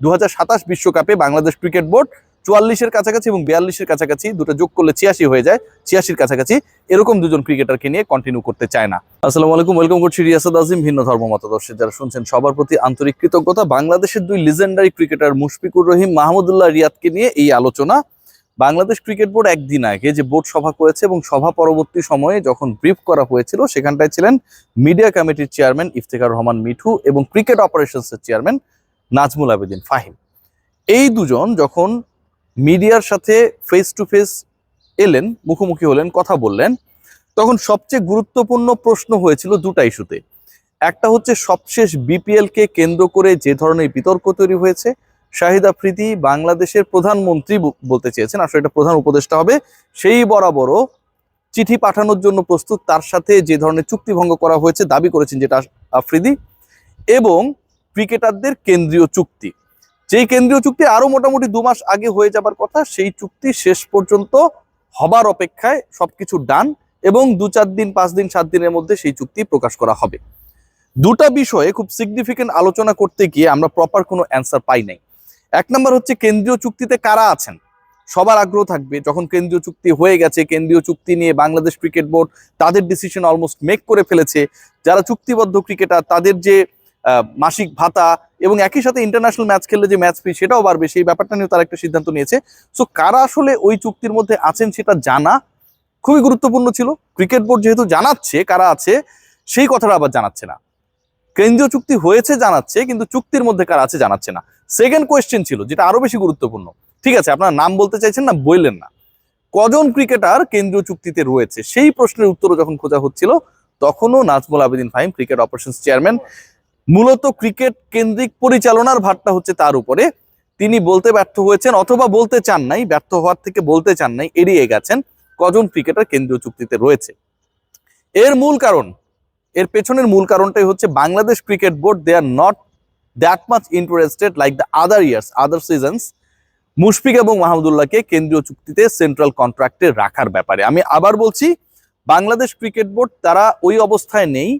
দু বিশ্বকাপে Bangladesh cricket board চুয়াল্লিশের কাছাকাছি এবং বিয়াল্লিশের কাছাকাছি দুটো যোগ করলে ছিয়াশি হয়ে যায়। ছিয়াশির কাছাকাছি এরকম দুজন ক্রিকেটারকে নিয়ে কন্টিনিউ করতে চায় না। আসসালামু আলাইকুম ওয়েলকাম করছি রিয়াসাদ আজিম, ভিন্ন ধর্ম মতাদর্শে। যারা শুনছেন, সবার প্রতি আন্তরিক কৃতজ্ঞতা। বাংলাদেশের দুই লিজেন্ডারি ক্রিকেটার মুশফিকুর রহিম, মাহমুদুল্লাহ রিয়াদকে নিয়ে এই আলোচনা। বাংলাদেশ ক্রিকেট বোর্ড একদিন আগে যে বোর্ড সভা করেছে এবং সভা পরবর্তী সময়ে যখন ব্রিফ করা হয়েছিল, সেখানটায় ছিলেন মিডিয়া কমিটির চেয়ারম্যান ইফতেখার রহমান মিঠু এবং ক্রিকেট অপারেশনসের চেয়ারম্যান নাজমুল আবেদিন, ফাহিম। এই দুজন যখন মিডিয়ার সাথে ফেস টু ফেস এলেন, মুখোমুখি হলেন, কথা বললেন, তখন সবচেয়ে গুরুত্বপূর্ণ প্রশ্ন হয়েছিল দুটা ইস্যুতে। একটা হচ্ছে সবশেষ বিপিএল কে কেন্দ্র করে যে ধরনের বিতর্ক তৈরি হয়েছে, শাহিদ আফ্রিদি বাংলাদেশের প্রধানমন্ত্রী বলতে চেয়েছেন, আসলে এটা প্রধান উপদেষ্টা হবে, সেই বরাবরও চিঠি পাঠানোর জন্য প্রস্তুত, তার সাথে যে ধরনের চুক্তি ভঙ্গ করা হয়েছে, দাবি করেছেন যেটা আফ্রিদি, এবং ক্রিকেটারদের কেন্দ্রীয় চুক্তি। যেই কেন্দ্রীয় চুক্তি আরও মোটামুটি দু মাস আগে হয়ে যাবার কথা, সেই চুক্তি শেষ পর্যন্ত হবার অপেক্ষায় সবকিছু ডান এবং দু চার দিন, পাঁচ দিন, সাত দিনের মধ্যে সেই চুক্তি প্রকাশ করা হবে। দুটা বিষয়ে খুব সিগনিফিকেন্ট আলোচনা করতে গিয়ে আমরা প্রপার কোনো অ্যান্সার পাই নাই। এক নম্বর হচ্ছে কেন্দ্রীয় চুক্তিতে কারা আছেন? সবার আগ্রহ থাকবে। যখন কেন্দ্রীয় চুক্তি হয়ে গেছে, কেন্দ্রীয় চুক্তি নিয়ে বাংলাদেশ ক্রিকেট বোর্ড তাদের ডিসিশন অলমোস্ট মেক করে ফেলেছে। যারা চুক্তিবদ্ধ ক্রিকেটার, তাদের যে মাসিক ভাতা এবং একই সাথে ইন্টারন্যাশনাল ম্যাচ খেললে যে ম্যাচ ফি সেটাও বাড়বে, সেই ব্যাপারটা নিয়ে তারা একটা সিদ্ধান্ত নিয়েছে। সো কারা আসলে ওই চুক্তির মধ্যে আছেন সেটা জানা খুবই গুরুত্বপূর্ণ ছিল। ক্রিকেট বোর্ড যেহেতু জানাচ্ছে কারা আছে, সেই কথাটা আবার জানাচ্ছে না। কেন্দ্রীয় চুক্তি হয়েছে জানাচ্ছে, কিন্তু চুক্তির মধ্যে কারা আছে জানাচ্ছে না। সেকেন্ড কোয়েশ্চেন ছিল, যেটা আরও বেশি গুরুত্বপূর্ণ। ঠিক আছে, আপনার নাম বলতে চাইছেন না, বললেন না। কজন ক্রিকেটার কেন্দ্রীয় চুক্তিতে রয়েছে? সেই প্রশ্নের উত্তরও যখন খোঁজা হচ্ছিল, তখনও Nazmul Abedin Fahim cricket operations chairman মূলত ক্রিকেট কেন্দ্রিক পরিচালনার ভারটা হচ্ছে তার উপরে। তিনি বলতে ব্যর্থ হয়েছেন অথবা বলতে চান নাই, ব্যর্থ হওয়ার থেকে বলতে চান নাই, এড়িয়ে গেছেন, কজন ক্রিকেটার কেন্দ্রীয় চুক্তিতে রয়েছে। এর মূল কারণ, এর পেছনের মূল কারণটাই হচ্ছে Bangladesh cricket board they are not that much interested like the other years other seasons Mushfiq এবং মাহমুদুল্লাহকে কেন্দ্রীয় চুক্তিতে সেন্ট্রাল কন্ট্রাক্টে রাখার ব্যাপারে। আমি আবার বলছি, বাংলাদেশ ক্রিকেট বোর্ড তারা ওই অবস্থায় নেই।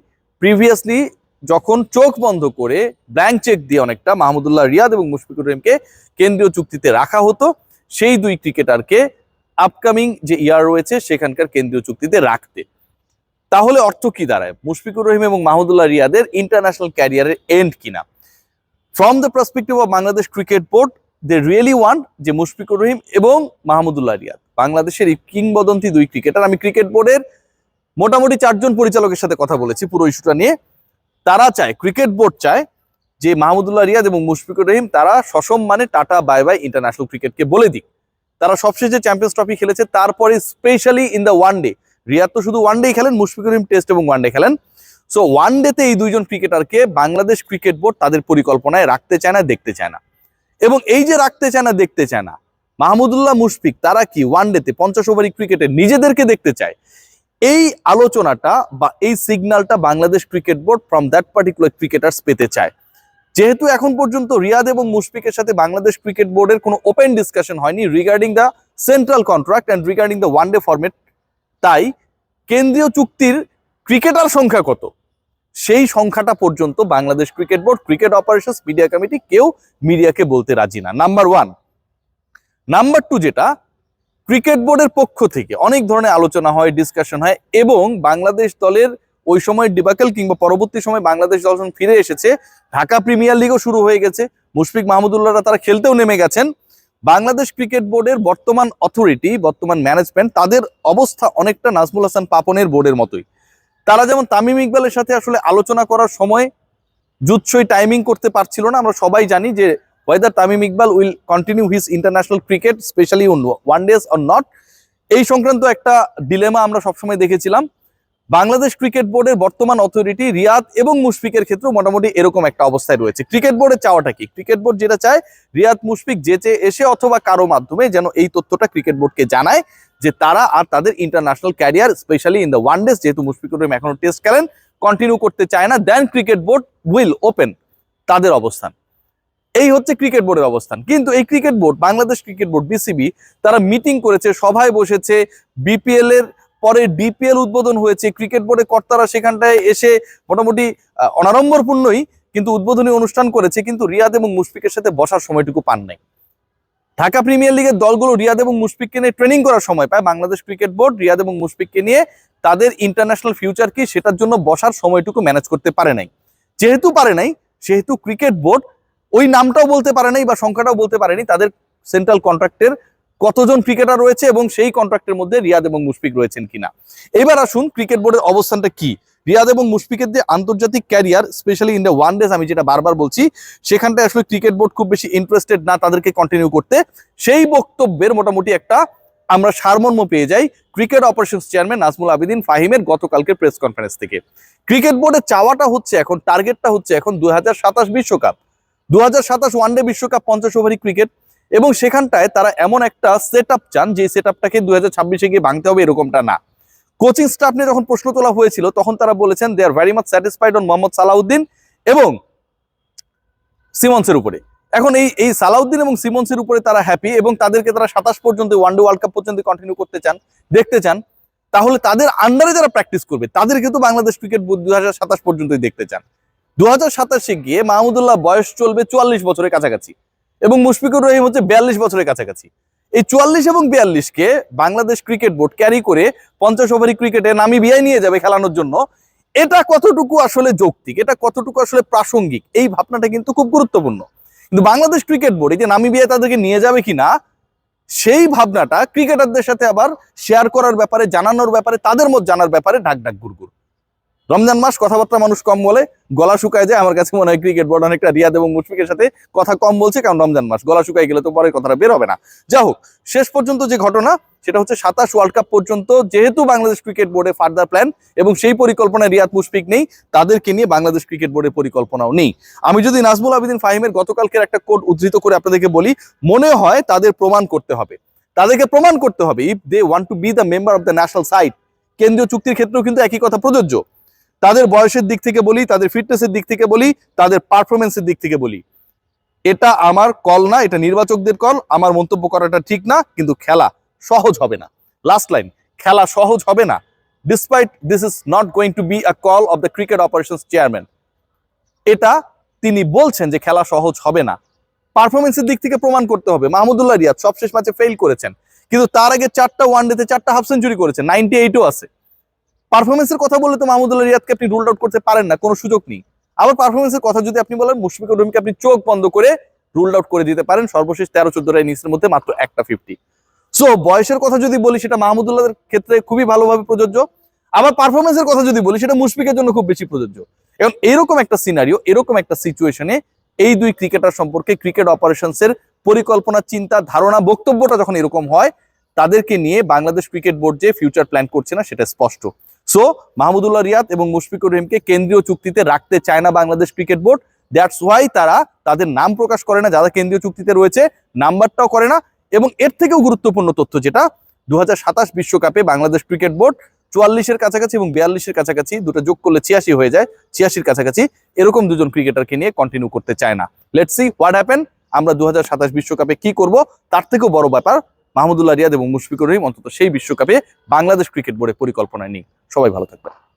প্রিভিয়াসলি যখন চোখ বন্ধ করে ব্ল্যাঙ্ক চেক দিয়ে অনেকটা মাহমুদুল্লাহ রিয়াদ এবং মুশফিকুর রহিমকে কেন্দ্রীয় চুক্তিতে রাখা হতো, সেই দুই ক্রিকেটারকে আপকামিং যে ইয়ার রয়েছে সেখানকার কেন্দ্রীয় চুক্তিতে রাখতে। তাহলে অর্থ কি দাঁড়ায়? মুশফিকুর রহিম এবং মাহমুদুল্লাহ রিয়াদের ইন্টারন্যাশনাল ক্যারিয়ারের এন্ড কিনা? From the perspective of Bangladesh cricket board they really want যে মুশফিকুর রহিম এবং মাহমুদুল্লাহ রিয়াদ। বাংলাদেশের এই কিংবদন্তি দুই ক্রিকেটার আমি ক্রিকেট বোর্ডের মোটামুটি চারজন পরিচালকের সাথে কথা বলেছি পুরো ইস্যুটা নিয়ে। তারা চায় ক্রিকেট বোর্ড চায় যে মাহমুদুল্লাহ রিয়াদ এবং মুশফিকুর রহিম তারা সসম্মানে টাটা বাই বাই ইন্টারন্যাশনাল ক্রিকেটকে বলে দিক। তারা সবশেষে চ্যাম্পিয়ন্স ট্রফি খেলেছে, তারপরে specially in the one day Riyad তো শুধু ওয়ান ডে খেলেন, মুশফিকুর রহিম টেস্ট এবং ওয়ান ডে খেলেন। সো ওয়ান ডেতে এই দুইজন ক্রিকেটারকে বাংলাদেশ ক্রিকেট বোর্ড তাদের পরিকল্পনায় রাখতে চায় না, দেখতে চায় না। এবং এই যে রাখতে চায় না, দেখতে চায় না, মাহমুদুল্লাহ, মুশফিক তারা কি ওয়ান ডেতে পঞ্চাশ ওভারি ক্রিকেটে নিজেদেরকে দেখতে চায়? এই আলোচনাটা বা এই সিগন্যালটা Bangladesh cricket board from that particular cricketers পেতে চায়। যেহেতু এখন পর্যন্ত রিয়াদ এবং মুশফিকের সাথে বাংলাদেশ ক্রিকেট বোর্ডের কোনো ওপেন ডিসকাশন হয়নি regarding the central contract and regarding the one day format তাই কেন্দ্রীয় চুক্তির ক্রিকেটার সংখ্যা কত? সেই সংখ্যাটা পর্যন্ত Bangladesh cricket board cricket operations media committee কেউ মিডিয়াকে বলতে রাজি না। নাম্বার ওয়ান নাম্বার টু যেটা ক্রিকেট বোর্ডের পক্ষ থেকে অনেক ধরনের আলোচনা হয় ডিসকাশন হয় এবং বাংলাদেশ দলের ওই সময় ডিবাকেল কিংবা পরবর্তী সময় বাংলাদেশ দল ফিরে এসেছে, ঢাকা প্রিমিয়ার লিগও শুরু হয়ে গেছে। মুশফিক মাহমুদুল্লাহরা তারা খেলতেও নেমে গেছেন। বাংলাদেশ ক্রিকেট বোর্ডের বর্তমান অথরিটি বর্তমান ম্যানেজমেন্ট তাদের অবস্থা অনেকটা নাজমুল হাসান পাপনের বোর্ডের মতোই। তারা যেমন তামিম ইকবালের সাথে আসলে আলোচনা করার সময়, জুৎসই টাইমিং করতে পারছিল না। আমরা সবাই জানি যে weather Tamim Iqbal will continue his international cricket specially on one days or not এই সংক্রান্ত একটা ডিলেমা আমরা সবসময় দেখেছিলাম। বাংলাদেশ ক্রিকেট বোর্ডের বর্তমান অথরিটি রিয়াদ এবং মুশফিকের ক্ষেত্রে মোটামুটি এরকম একটা অবস্থায় রয়েছে। ক্রিকেট বোর্ডের চাওয়াটা কি? ক্রিকেট বোর্ড যেটা চায়, রিয়াদ, মুশফিক যেচে এসে অথবা কারও মাধ্যমে যেন এই তথ্যটা ক্রিকেট বোর্ডকে জানায় যে তারা আর তাদের international career specially in the one days যেহেতু মুশফিকুর রহিম এখনও টেস্ট খেলেন কন্টিনিউ করতে চায় না then cricket board will open তাদের অবস্থান। এই হচ্ছে ক্রিকেট বোর্ডের অবস্থান। কিন্তু এই cricket board, Bangladesh cricket board, BCB, তারা মিটিং করেছে, সভায় বসেছে, বিপিএল এর পরে ডিপিএল উদ্বোধন হয়েছে, ক্রিকেট বোর্ডের কর্তারা সেখানটায় এসে মোটামুটি অনাড়ম্বরপূর্ণই কিন্তু উদ্বোধনী অনুষ্ঠান করেছে, কিন্তু রিয়াদ এবং মুশফিকের সাথে বসার সময়টুকু পান নাই। ঢাকা প্রিমিয়ার লিগের দলগুলো রিয়াদ এবং মুশফিককে নিয়ে ট্রেনিং করার সময় পায়। বাংলাদেশ ক্রিকেট বোর্ড রিয়াদ এবং মুশফিককে নিয়ে তাদের ইন্টারন্যাশনাল ফিউচার কি সেটার জন্য বসার সময়টুকু ম্যানেজ করতে পারে নাই। যেহেতু পারে নাই, সেহেতু ক্রিকেট বোর্ড ওই নামটাও বলতে পারে নাই বা সংখ্যাটাও বলতে পারেনি তাদের সেন্ট্রাল কন্ট্রাক্টের কতজন ক্রিকেটার রয়েছে এবং সেই কন্ট্রাক্টের মধ্যে রিয়াদ এবং মুশফিক রয়েছেন কিনা। এবার আসুন ক্রিকেট বোর্ডের অবস্থানটা কি? রিয়াদ এবং মুশফিকের যে আন্তর্জাতিক career specially in the one days আমি যেটা বারবার বলছি, সেখানটায় আসলে ক্রিকেট বোর্ড খুব বেশি ইন্টারেস্টেড না তাদেরকে কন্টিনিউ করতে। সেই বক্তব্যের মোটামুটি একটা আমরা সারমর্ম পেয়ে যাই cricket operations chairman Nazmul Abidin ফাহিমের গতকালকে প্রেস কনফারেন্স থেকে। ক্রিকেট বোর্ডের চাওয়াটা হচ্ছে এখন টার্গেটটা হচ্ছে এখন দু বিশ্বকাপ। দু হাজার সাতাশ ওয়ানডে বিশ্বকাপ পঞ্চাশ ওভারই ক্রিকেট এবং সেখানটায় তারা এমন একটা সেট চান যে সেট আপটাকে দু হাজার ছাব্বিশে গিয়ে ভাঙতে হবে এরকমটা না। কোচিং স্টাফ নিয়ে যখন প্রশ্ন তোলা হয়েছিল, তখন তারা বলেছেন they are very much satisfied on Mohammad Salahuddin এবং সিমন্সের উপরে। এখন এই এই সালাউদ্দিন এবং সিমন্সের উপরে তারা হ্যাপি এবং তাদেরকে তারা সাতাশ পর্যন্ত ওয়ানডে ওয়ার্ল্ড কাপ পর্যন্ত কন্টিনিউ করতে চান, দেখতে চান, তাহলে তাদের আন্ডারে যারা প্র্যাকটিস করবে তাদের কিন্তু বাংলাদেশ ক্রিকেট দু হাজার সাতাশ পর্যন্তই দেখতে চান। দু হাজার সাতাশে গিয়ে মাহমুদুল্লাহ বয়স চলবে চুয়াল্লিশ বছরের কাছাকাছি এবং মুশফিকুর রহিম হচ্ছে বিয়াল্লিশ বছরের কাছাকাছি। এই চুয়াল্লিশ এবং বিয়াল্লিশকে বাংলাদেশ ক্রিকেট বোর্ড ক্যারি করে পঞ্চাশ ওভারি ক্রিকেটে নামিবিয়ায় নিয়ে যাবে খেলানোর জন্য। এটা কতটুকু আসলে যৌক্তিক? এটা কতটুকু আসলে প্রাসঙ্গিক? এই ভাবনাটা কিন্তু খুব গুরুত্বপূর্ণ। কিন্তু বাংলাদেশ ক্রিকেট বোর্ড এই যে নামিবিয়ায় তাদেরকে নিয়ে যাবে কিনা, সেই ভাবনাটা ক্রিকেটারদের সাথে আবার শেয়ার করার ব্যাপারে, জানানোর ব্যাপারে, তাদের মত জানার ব্যাপারে ঢাক ঢাক গুড়গুড় রমজান মাস কথাবার্তা মানুষ কম বলে, গলা শুকায় যায়। আমার কাছে মনে হয় ক্রিকেট বোর্ড অনেকটা রিয়াদ এবং মুশফিকের সাথে কথা কম বলছে, কারণ রমজান মাস। গলা শুকায় গেলে তো পরে কথাটা বের হবে না। যা হোক, শেষ পর্যন্ত যে ঘটনা, সেটা হচ্ছে সাতাশ ওয়ার্ল্ড কাপ পর্যন্ত যেহেতু বাংলাদেশ ক্রিকেট বোর্ডে ফার্দার প্ল্যান এবং সেই পরিকল্পনায় রিয়াদ মুশফিক নেই, তাদেরকে নিয়ে বাংলাদেশ ক্রিকেট বোর্ডের পরিকল্পনাও নেই। আমি যদি নাজমুল আবেদিন ফাহিমের গতকালকের একটা কোড উদ্ধৃত করে আপনাদেরকে বলি, মনে হয় তাদের প্রমাণ করতে হবে। তাদেরকে প্রমাণ করতে হবে। If they want to be the member of the national side কেন্দ্রীয় চুক্তির ক্ষেত্রেও কিন্তু একই কথা প্রযোজ্য। তাদের বয়সের দিক থেকে বলি, তাদের ফিটনেসের দিক থেকে বলি, তাদের পারফরমেন্সের দিক থেকে বলি। এটা আমার কল না, এটা নির্বাচকদের কল আমার মন্তব্য করাটা ঠিক না, কিন্তু খেলা সহজ হবে না। লাস্ট লাইন খেলা সহজ হবে না। Despite this is not going to be a call of the cricket operations chairman এটা তিনি বলছেন যে খেলা সহজ হবে না। পারফরমেন্সের দিক থেকে প্রমাণ করতে হবে। মাহমুদুল্লাহ রিয়াদ সবশেষ ম্যাচে ফেল করেছেন। কিন্তু তার আগে চারটা ওয়ানডেতে চারটা হাফ সেঞ্চুরি করেছে। নাইনটি এইটও আছে। পারফরমেন্সের কথা বলে তো মাহমুদুল্লাহ রিয়াদকে আপনি রুল আউট করতে পারেন না, কোনো সুযোগ নেই। আবার পারফরমেন্সের কথা যদি আপনি বলেন, মুশফিকুর রহিমকে আপনি চোখ বন্ধ করে রুল আউট করে দিতে পারেন। সর্বশেষ তেরো, চোদ্দ ইনিংসের মধ্যে মাত্র একটা ফিফটি সো বয়সের কথা যদি বলি, সেটা মাহমুদুল্লাহের ক্ষেত্রে খুবই ভালোভাবে প্রযোজ্য। আবার পারফরমেন্সের কথা যদি বলি, সেটা মুশফিকের জন্য খুব বেশি প্রযোজ্য। এবং এরকম একটা সিনারিও এরকম একটা সিচুয়েশনে এই দুই ক্রিকেটার সম্পর্কে ক্রিকেট অপারেশনসের পরিকল্পনা, চিন্তা, ধারণা, বক্তব্যটা যখন এরকম হয় তাদেরকে নিয়ে বাংলাদেশ ক্রিকেট বোর্ড যে ফিউচার প্ল্যান করছে না, সেটা স্পষ্ট। সো মাহমুদুল্লাহ রিয়াদ এবং মুশফিকুর রহিমকে কেন্দ্রীয় চুক্তিতে রাখতে চায় না Bangladesh cricket board. That's why তারা তাদের নাম প্রকাশ করে না, যারা কেন্দ্রীয় চুক্তিতে রয়েছে, নাম্বারটাও করে না। এবং এর থেকেও গুরুত্বপূর্ণ তথ্য যেটা দু বিশ্বকাপে বাংলাদেশ ক্রিকেট বোর্ড চুয়াল্লিশের কাছাকাছি এবং বিয়াল্লিশের কাছাকাছি দুটো যোগ করলে ছিয়াশি হয়ে যায়, ছিয়াশির কাছাকাছি। এরকম দুজন ক্রিকেটারকে নিয়ে কন্টিনিউ করতে চায় না। লেটস সি হোয়াট হ্যাপেন আমরা দু বিশ্বকাপে কি করব, তার থেকেও বড় ব্যাপার মাহমুদুল্লাহ রিয়াদ এবং মুশফিকুর রহিম অন্তত সেই বিশ্বকাপে বাংলাদেশ ক্রিকেট বোর্ডের পরিকল্পনায় নেই সবাই ভালো থাকবেন।